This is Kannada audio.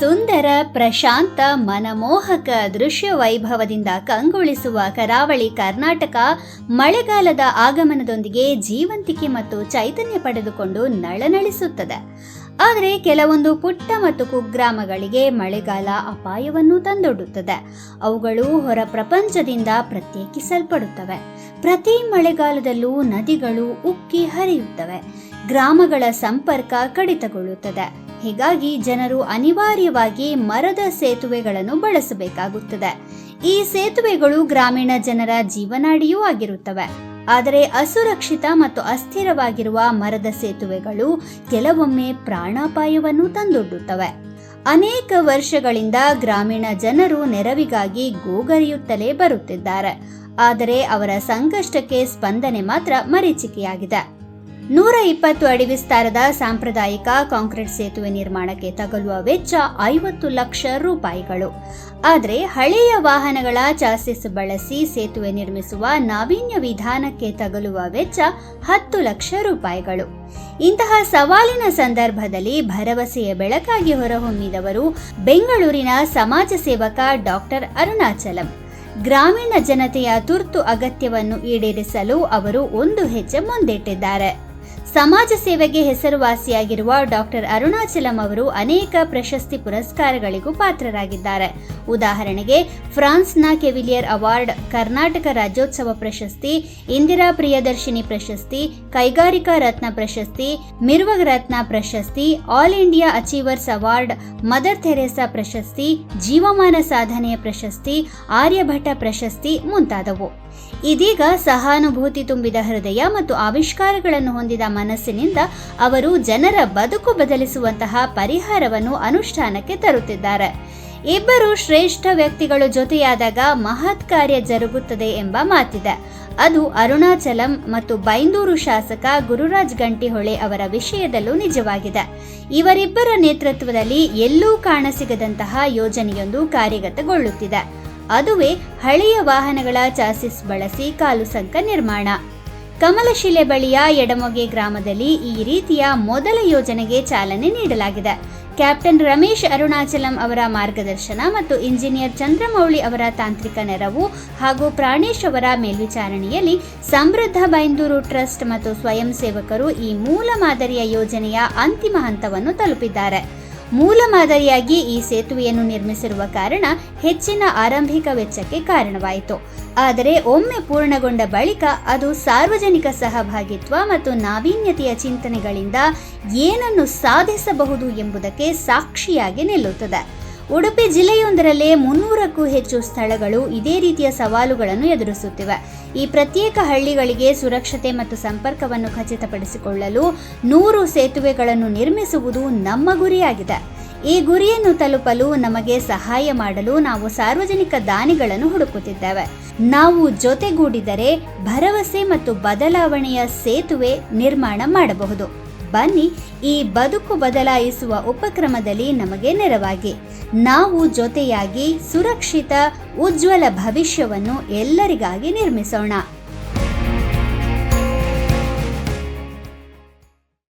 ಸುಂದರ, ಪ್ರಶಾಂತ, ಮನಮೋಹಕ ದೃಶ್ಯ ವೈಭವದಿಂದ ಕಂಗೊಳಿಸುವ ಕರಾವಳಿ ಕರ್ನಾಟಕ ಮಳೆಗಾಲದ ಆಗಮನದೊಂದಿಗೆ ಜೀವಂತಿಕೆ ಮತ್ತು ಚೈತನ್ಯ ಪಡೆದುಕೊಂಡು ನಳನಳಿಸುತ್ತದೆ. ಆದರೆ ಕೆಲವೊಂದು ಪುಟ್ಟ ಮತ್ತು ಕುಗ್ರಾಮಗಳಿಗೆ ಮಳೆಗಾಲ ಅಪಾಯವನ್ನು ತಂದೊಡ್ಡುತ್ತದೆ. ಅವುಗಳು ಹೊರ ಪ್ರಪಂಚದಿಂದ ಪ್ರತ್ಯೇಕಿಸಲ್ಪಡುತ್ತವೆ. ಪ್ರತಿ ಮಳೆಗಾಲದಲ್ಲೂ ನದಿಗಳು ಉಕ್ಕಿ ಹರಿಯುತ್ತವೆ. ಗ್ರಾಮಗಳ ಸಂಪರ್ಕ ಕಡಿತಗೊಳ್ಳುತ್ತದೆ. ಹೀಗಾಗಿ ಜನರು ಅನಿವಾರ್ಯವಾಗಿ ಮರದ ಸೇತುವೆಗಳನ್ನು ಬಳಸಬೇಕಾಗುತ್ತದೆ. ಈ ಸೇತುವೆಗಳು ಗ್ರಾಮೀಣ ಜನರ ಜೀವನಾಡಿಯೂ ಆಗಿರುತ್ತವೆ. ಆದರೆ ಅಸುರಕ್ಷಿತ ಮತ್ತು ಅಸ್ಥಿರವಾಗಿರುವ ಮರದ ಸೇತುವೆಗಳು ಕೆಲವೊಮ್ಮೆ ಪ್ರಾಣಾಪಾಯವನ್ನು ತಂದೊಡ್ಡುತ್ತವೆ. ಅನೇಕ ವರ್ಷಗಳಿಂದ ಗ್ರಾಮೀಣ ಜನರು ನೆರವಿಗಾಗಿ ಗೋಗರಿಯುತ್ತಲೇ ಬರುತ್ತಿದ್ದಾರೆ. ಆದರೆ ಅವರ ಸಂಕಷ್ಟಕ್ಕೆ ಸ್ಪಂದನೆ ಮಾತ್ರ ಮರೀಚಿಕೆಯಾಗಿದೆ. ನೂರ ಇಪ್ಪತ್ತು ಅಡಿ ವಿಸ್ತಾರದ ಸಾಂಪ್ರದಾಯಿಕ ಕಾಂಕ್ರೀಟ್ ಸೇತುವೆ ನಿರ್ಮಾಣಕ್ಕೆ ತಗಲುವ ವೆಚ್ಚ ಐವತ್ತು ಲಕ್ಷ ರೂಪಾಯಿಗಳು. ಆದರೆ ಹಳೆಯ ವಾಹನಗಳ ಚಾಸಿಸ್ ಬಳಸಿ ಸೇತುವೆ ನಿರ್ಮಿಸುವ ನಾವೀನ್ಯ ವಿಧಾನಕ್ಕೆ ತಗಲುವ ವೆಚ್ಚ ಹತ್ತು ಲಕ್ಷ ರೂಪಾಯಿಗಳು. ಇಂತಹ ಸವಾಲಿನ ಸಂದರ್ಭದಲ್ಲಿ ಭರವಸೆಯ ಬೆಳಕಾಗಿ ಹೊರಹೊಮ್ಮಿದವರು ಬೆಂಗಳೂರಿನ ಸಮಾಜ ಸೇವಕ ಡಾಕ್ಟರ್ ಅರುಣಾಚಲಂ. ಗ್ರಾಮೀಣ ಜನತೆಯ ತುರ್ತು ಅಗತ್ಯವನ್ನು ಈಡೇರಿಸಲು ಅವರು ಒಂದು ಹೆಜ್ಜೆ ಮುಂದಿಟ್ಟಿದ್ದಾರೆ. ಸಮಾಜ ಸೇವೆಗೆ ಹೆಸರುವಾಸಿಯಾಗಿರುವ ಡಾಕ್ಟರ್ ಅರುಣಾಚಲಂ ಅವರು ಅನೇಕ ಪ್ರಶಸ್ತಿ ಪುರಸ್ಕಾರಗಳಿಗೂ ಪಾತ್ರರಾಗಿದ್ದಾರೆ. ಉದಾಹರಣೆಗೆ, ಫ್ರಾನ್ಸ್ನ ಕೆವಿಲಿಯರ್ ಅವಾರ್ಡ್, ಕರ್ನಾಟಕ ರಾಜ್ಯೋತ್ಸವ ಪ್ರಶಸ್ತಿ, ಇಂದಿರಾ ಪ್ರಿಯದರ್ಶಿನಿ ಪ್ರಶಸ್ತಿ, ಕೈಗಾರಿಕಾ ರತ್ನ ಪ್ರಶಸ್ತಿ, ಮಿರ್ವಗ್ ರತ್ನ ಪ್ರಶಸ್ತಿ, all India achievers award, Mother Teresa ಪ್ರಶಸ್ತಿ, ಜೀವಮಾನ ಸಾಧನೆಯ ಪ್ರಶಸ್ತಿ ಆರ್ಯಭಟ ಪ್ರಶಸ್ತಿ ಮುಂತಾದವು. ಇದೀಗ ಸಹಾನುಭೂತಿ ತುಂಬಿದ ಹೃದಯ ಮತ್ತು ಆವಿಷ್ಕಾರಗಳನ್ನು ಹೊಂದಿದ ಮನಸ್ಸಿನಿಂದ ಅವರು ಜನರ ಬದುಕು ಬದಲಿಸುವಂತಹ ಪರಿಹಾರವನ್ನು ಅನುಷ್ಠಾನಕ್ಕೆ ತರುತ್ತಿದ್ದಾರೆ. ಇಬ್ಬರು ಶ್ರೇಷ್ಠ ವ್ಯಕ್ತಿಗಳು ಜೊತೆಯಾದಾಗ ಮಹತ್ ಕಾರ್ಯ ಜರುಗುತ್ತದೆ ಎಂಬ ಮಾತಿದೆ. ಅದು ಅರುಣಾಚಲಂ ಮತ್ತು ಬೈಂದೂರು ಶಾಸಕ ಗುರುರಾಜ್ ಗಂಟಿಹೊಳೆ ಅವರ ವಿಷಯದಲ್ಲೂ ನಿಜವಾಗಿದೆ. ಇವರಿಬ್ಬರ ನೇತೃತ್ವದಲ್ಲಿ ಎಲ್ಲೂ ಕಾಣಸಿಗದಂತಹ ಯೋಜನೆಯೊಂದು ಕಾರ್ಯಗತಗೊಳ್ಳುತ್ತಿದೆ. ಅದುವೇ ಹಳೆಯ ವಾಹನಗಳ ಚಾಸಿಸ್ ಬಳಸಿ ಕಾಲು ಸಂಕ ನಿರ್ಮಾಣ. ಕಮಲಶಿಲೆ ಬಳಿಯ ಎಡಮೊಗೆ ಗ್ರಾಮದಲ್ಲಿ ಈ ರೀತಿಯ ಮೊದಲ ಯೋಜನೆಗೆ ಚಾಲನೆ ನೀಡಲಾಗಿದೆ. ಕ್ಯಾಪ್ಟನ್ ರಮೇಶ್ ಅರುಣಾಚಲಂ ಅವರ ಮಾರ್ಗದರ್ಶನ ಮತ್ತು ಇಂಜಿನಿಯರ್ ಚಂದ್ರಮೌಳಿ ಅವರ ತಾಂತ್ರಿಕ ನೆರವು ಹಾಗೂ ಪ್ರಾಣೇಶ್ ಅವರ ಮೇಲ್ವಿಚಾರಣೆಯಲ್ಲಿ ಸಮೃದ್ಧ ಬೈಂದೂರು ಟ್ರಸ್ಟ್ ಮತ್ತು ಸ್ವಯಂ ಸೇವಕರು ಈ ಮೂಲ ಮಾದರಿಯ ಯೋಜನೆಯ ಅಂತಿಮ ಹಂತವನ್ನು ತಲುಪಿದ್ದಾರೆ. ಮೂಲ ಮಾದರಿಯಾಗಿ ಈ ಸೇತುವೆಯನ್ನು ನಿರ್ಮಿಸಿರುವ ಕಾರಣ ಹೆಚ್ಚಿನ ಆರಂಭಿಕ ವೆಚ್ಚಕ್ಕೆ ಕಾರಣವಾಯಿತು. ಆದರೆ ಒಮ್ಮೆ ಪೂರ್ಣಗೊಂಡ ಬಳಿಕ ಅದು ಸಾರ್ವಜನಿಕ ಸಹಭಾಗಿತ್ವ ಮತ್ತು ನಾವೀನ್ಯತೆಯ ಚಿಂತನೆಗಳಿಂದ ಏನನ್ನು ಸಾಧಿಸಬಹುದು ಎಂಬುದಕ್ಕೆ ಸಾಕ್ಷಿಯಾಗಿ ನಿಲ್ಲುತ್ತದೆ. ಉಡುಪಿ ಜಿಲ್ಲೆಯೊಂದರಲ್ಲೇ ಮುನ್ನೂರಕ್ಕೂ ಹೆಚ್ಚು ಸ್ಥಳಗಳು ಇದೇ ರೀತಿಯ ಸವಾಲುಗಳನ್ನು ಎದುರಿಸುತ್ತಿವೆ. ಈ ಪ್ರತ್ಯೇಕ ಹಳ್ಳಿಗಳಿಗೆ ಸುರಕ್ಷತೆ ಮತ್ತು ಸಂಪರ್ಕವನ್ನು ಖಚಿತಪಡಿಸಿಕೊಳ್ಳಲು ನೂರು ಸೇತುವೆಗಳನ್ನು ನಿರ್ಮಿಸುವುದು ನಮ್ಮ ಗುರಿಯಾಗಿದೆ. ಈ ಗುರಿಯನ್ನು ತಲುಪಲು ನಮಗೆ ಸಹಾಯ ಮಾಡಲು ನಾವು ಸಾರ್ವಜನಿಕ ದಾನಿಗಳನ್ನು ಹುಡುಕುತ್ತಿದ್ದೇವೆ. ನಾವು ಜೊತೆಗೂಡಿದರೆ ಭರವಸೆ ಮತ್ತು ಬದಲಾವಣೆಯ ಸೇತುವೆ ನಿರ್ಮಾಣ ಮಾಡಬಹುದು. ಬನ್ನಿ. ಈ ಬದುಕು ಬದಲಾಯಿಸುವ ಉಪಕ್ರಮದಲ್ಲಿ ನಮಗೆ ನೆರವಾಗಿ. ನಾವು ಜೊತೆಯಾಗಿ ಸುರಕ್ಷಿತ ಉಜ್ವಲ ಭವಿಷ್ಯವನ್ನು ಎಲ್ಲರಿಗಾಗಿ ನಿರ್ಮಿಸೋಣ.